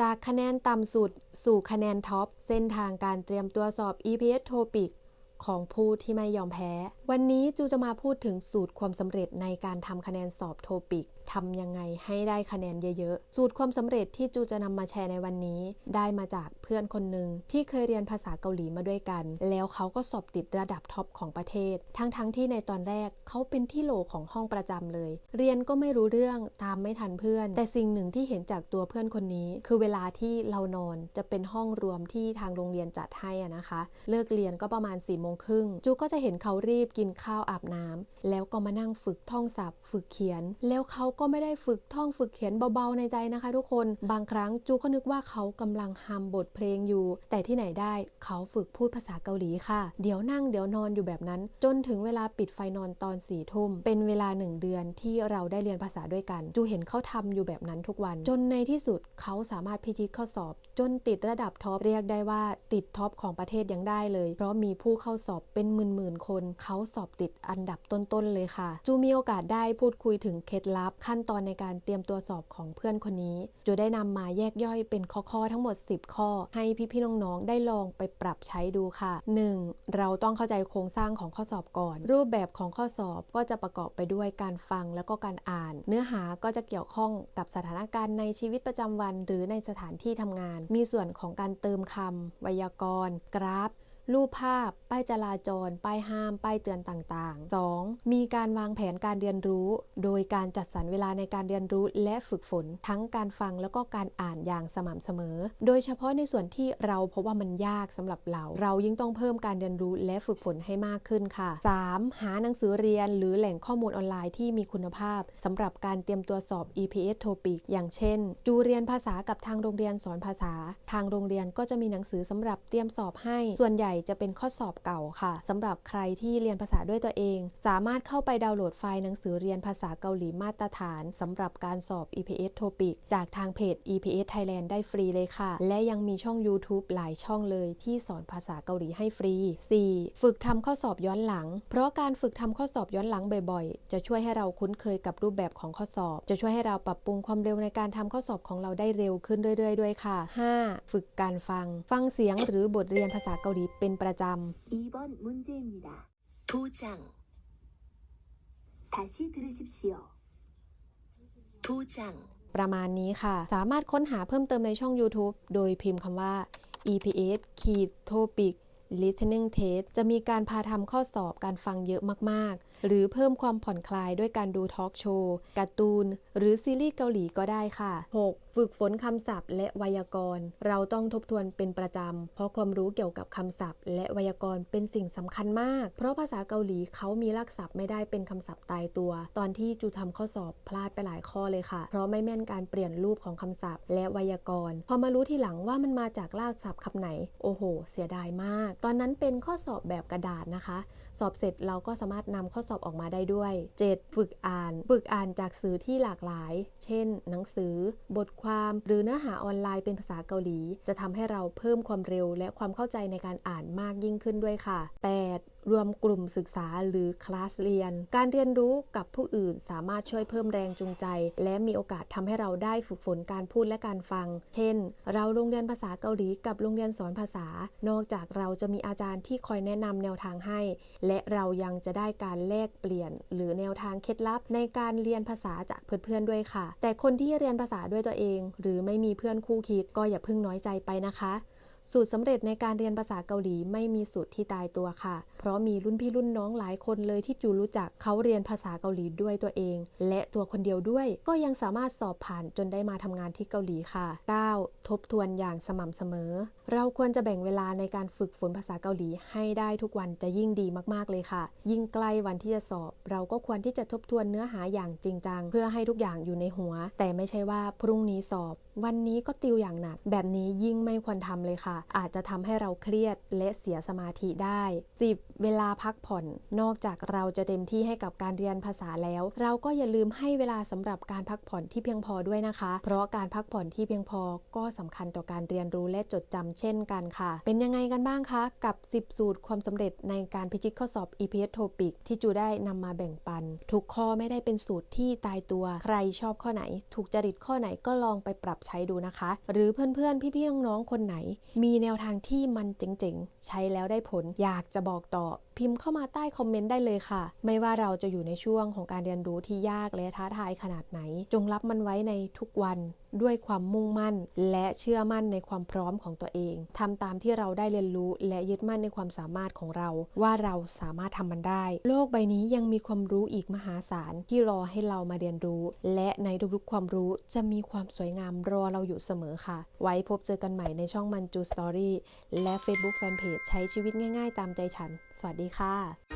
จากคะแนนต่ำสุดสู่คะแนนท็อป เส้นทางการเตรียมตัวสอบ EPS TOPIC ของผู้ที่ไม่ยอมแพ้ วันนี้จูจะมาพูดถึงสูตรความสำเร็จในการทำคะแนนสอบโทปิกทำยังไงให้ได้คะแนนเยอะๆ สูตรความสำเร็จที่จูจะนำมาแชร์ในวันนี้ ได้มาจากเพื่อนคนหนึ่งที่เคยเรียนภาษาเกาหลีมาด้วยกัน แล้วเขาก็สอบติดระดับท็อปของประเทศ ทั้งๆทที่ในตอนแรกเขาเป็นที่โหลของห้องประจำเลย เรียนก็ไม่รู้เรื่องตามไม่ทันเพื่อน แต่สิ่งหนึ่งที่เห็นจากตัวเพื่อนคนนี้ คือเวลาที่เรานอนจะเป็นห้องรวมที่ทางโรงเรียนจัดให้นะคะ เลิกเรียนก็ประมาณ4ี่โมงครึ่งจูก็จะเห็นเขารีบกินข้าวอาบน้ำแล้วก็มานั่งฝึกท่องศัพท์ ฝึกเขียน แล้วเขาก็ไม่ได้ฝึกท่องฝึกเขียนเบาๆในใจนะคะ ทุกคนบางครั้งจูก็นึกว่าเขากำลังฮัมบทเพลงอยู่ แต่ที่ไหนได้เขาฝึกพูดภาษาเกาหลีค่ะ เดี๋ยวนั่งเดี๋ยวนอนอยู่แบบนั้น จนถึงเวลาปิดไฟนอนตอนสี่ทุ่มเป็นเวลาหนึ่งเดือนที่เราได้เรียนภาษาด้วยกัน จูเห็นเขาทำอยู่แบบนั้นทุกวัน จนในที่สุดเขาสามารถพิชิตข้อสอบ จนติดระดับท็อปเรียกได้ว่าติดท็อปของประเทศยังได้เลย เพราะมีผู้เข้าสอบเป็นหมื่นๆคน เขาสอบติดอันดับต้นๆเลยค่ะ จูมีโอกาสได้พูดคุยถึงเคล็ดลับขั้นตอนในการเตรียมตัวสอบของเพื่อนคนนี้จูได้นำมาแยกย่อยเป็นข้อๆทั้งหมด 10 ข้อ ให้พี่ๆน้องๆได้ลองไปปรับใช้ดูค่ะ 1. เราต้องเข้าใจโครงสร้างของข้อสอบก่อน รูปแบบของข้อสอบก็จะประกอบไปด้วยการฟังแล้วก็การอ่าน เนื้อหาก็จะเกี่ยวข้องกับสถานการณ์ในชีวิตประจำวัน หรือในสถานที่ทำงาน มีส่วนของการเติมคำไวยากรณ์ กราฟ รูปภาพ ป้ายจราจร ป้ายห้าม ป้ายเตือนต่างๆ 2. มีการวางแผนการเรียนรู้ โดยการจัดสรรเวลาในการเรียนรู้และฝึกฝน ทั้งการฟังแล้วก็การอ่านอย่างสม่ำเสมอ โดยเฉพาะในส่วนที่เราพบว่ามันยากสำหรับเรา เรายิ่งต้องเพิ่มการเรียนรู้และฝึกฝนให้มากขึ้นค่ะ 3. หาหนังสือเรียนหรือแหล่งข้อมูลออนไลน์ที่มีคุณภาพสำหรับการเตรียมตัวสอบ EPS TOPIC อย่างเช่น จูเรียนภาษากับทางโรงเรียนสอนภาษา ทางโรงเรียนก็จะมีหนังสือสำหรับเตรียมสอบให้ ส่วนใหญ่จะเป็นข้อสอบเก่าค่ะสำหรับใครที่เรียนภาษาด้วยตัวเอง สามารถเข้าไปดาวน์โหลดไฟล์หนังสือเรียนภาษาเกาหลีมาตรฐานสำหรับการสอบ EPS TOPIC จากทางเพจ EPS Thailand ได้ฟรีเลยค่ะ และยังมีช่อง YouTube หลายช่องเลยที่สอนภาษาเกาหลีให้ฟรี 4. ฝึกทำข้อสอบย้อนหลัง เพราะการฝึกทำข้อสอบย้อนหลังบ่อยๆ จะช่วยให้เราคุ้นเคยกับรูปแบบของข้อสอบ จะช่วยให้เราปรับปรุงความเร็วในการทำข้อสอบของเราได้เร็วขึ้นเรื่อย ๆ ด้วยค่ะ 5. ฝึกการฟัง ฟังเสียงหรือบทเรียนภาษาเกาหลีเปประจำ 2번 문제입니다. 도장, 다시 들으십시오. 도장, ประมาณนี้ค่ะ สามารถค้นหาเพิ่มเติมในช่อง YouTube โดยพิมพ์คำว่า EPS ขีด Topic listening test จะมีการพาทำข้อสอบการฟังเยอะมาก ๆ หรือเพิ่มความผ่อนคลายด้วยการดูทอล์กโชว์การ์ตูน หรือซีรีส์เกาหลีก็ได้ค่ะ 6. ฝึกฝนคำศัพท์และไวยากรณ์ เราต้องทบทวนเป็นประจำ เพราะความรู้เกี่ยวกับคำศัพท์ และไวยากรณ์เป็นสิ่งสำคัญมาก เพราะภาษาเกาหลีเขามีรากศัพท์ไม่ได้เป็นคำศัพท์ตายตัว ตอนที่จูทำข้อสอบพลาดไปหลายข้อเลยค่ะ เพราะไม่แม่นการเปลี่ยนรูปของคำศัพท์ และไวยากรณ์ พอมารู้ทีหลังว่ามันมาจากรากศัพท์คำไหน โอ้โห เสียดายมาก ตอนนั้นเป็นข้อสอบแบบกระดาษนะคะ สอบเสร็จเราก็สามารถนำข้อสอบออกมาได้ด้วย 7. ฝึกอ่าน ฝึกอ่านจากสื่อที่หลากหลาย เช่น หนังสือ บทความหรือเนื้อหาออนไลน์เป็นภาษาเกาหลี จะทำให้เราเพิ่มความเร็วและความเข้าใจในการอ่านมากยิ่งขึ้นด้วยค่ะ 8. รวมกลุ่มศึกษาหรือคลาสเรียน การเรียนรู้กับผู้อื่นสามารถช่วยเพิ่มแรงจูงใจ และมีโอกาสทำให้เราได้ฝึกฝนการพูดและการฟัง เช่น เราโรงเรียนภาษาเกาหลีกับโรงเรียนสอนภาษา นอกจากเราจะมีอาจารย์ที่คอยแนะนำแนวทางให้ และเรายังจะได้การแลกเปลี่ยน หรือแนวทางเคล็ดลับในการเรียนภาษาจากเพื่อนๆด้วยค่ะ แต่คนที่เรียนภาษาด้วยตัวเอง หรือไม่มีเพื่อนคู่คิดก็อย่าเพิ่งน้อยใจไปนะคะ สูตรสำเร็จในการเรียนภาษาเกาหลีไม่มีสูตรที่ตายตัวค่ะ เพราะมีรุ่นพี่รุ่นน้องหลายคนเลยที่จูรู้จักเขาเรียนภาษาเกาหลีด้วยตัวเอง และตัวคนเดียวด้วย ก็ยังสามารถสอบผ่านจนได้มาทำงานที่เกาหลีค่ะ 9. ทบทวนอย่างสม่ำเสมอ เราควรจะแบ่งเวลาในการฝึกฝนภาษาเกาหลีให้ได้ทุกวันจะยิ่งดีมากๆเลยค่ะ ยิ่งใกล้วันที่จะสอบ เราก็ควรที่จะทบทวนเนื้อหาอย่างจริงจัง เพื่อให้ทุกอย่างอยู่ในหัว แต่ไม่ใช่ว่าพรุ่งนี้สอบ วันนี้ก็ติวอย่างหนัก แบบนี้ยิ่งไม่ควรทำเลยค่ะ อาจจะทำให้เราเครียดและเสียสมาธิได้ 10. เวลาพักผ่อน นอกจากเราจะเต็มที่ให้กับการเรียนภาษาแล้ว เราก็อย่าลืมให้เวลาสำหรับการพักผ่อนที่เพียงพอด้วยนะคะ เพราะการพักผ่อนที่เพียงพอก็สำคัญต่อการเรียนรู้และจดจำเช่นกันค่ะ เป็นยังไงกันบ้างคะ กับ 10 สูตรความสำเร็จในการพิชิตข้อสอบ EPS TOPIC ที่จูได้นำมาแบ่งปัน ทุกข้อไม่ได้เป็นสูตรที่ตายตัว ใครชอบข้อไหน ถูกจริตข้อไหนก็ลองไปปรับใช้ดูนะคะ หรือเพื่อนๆ พี่ๆ น้องๆ คนไหน มีแนวทางที่มันเจ๋งๆ ใช้แล้วได้ผล อยากจะบอกต่อ พิมพ์เข้ามาใต้คอมเมนต์ได้เลยค่ะ ไม่ว่าเราจะอยู่ในช่วงของการเรียนรู้ที่ยากและท้าทายขนาดไหน จงรับมันไว้ในทุกวันด้วยความมุ่งมั่น และเชื่อมั่นในความพร้อมของตัวเองทำตามที่เราได้เรียนรู้และยึดมั่นในความสามารถของเรา ว่าเราสามารถทำมันได้ โลกใบนี้ยังมีความรู้อีกมหาศาลที่รอให้เรามาเรียนรู้ และในทุกๆความรู้จะมีความสวยงามรอเราอยู่เสมอค่ะ ไว้พบเจอกันใหม่ในช่องมันจูสตอรี่และ Facebook Fanpage ใช้ชีวิตง่าย ๆ ตามใจฉัน สวัสดีค่ะ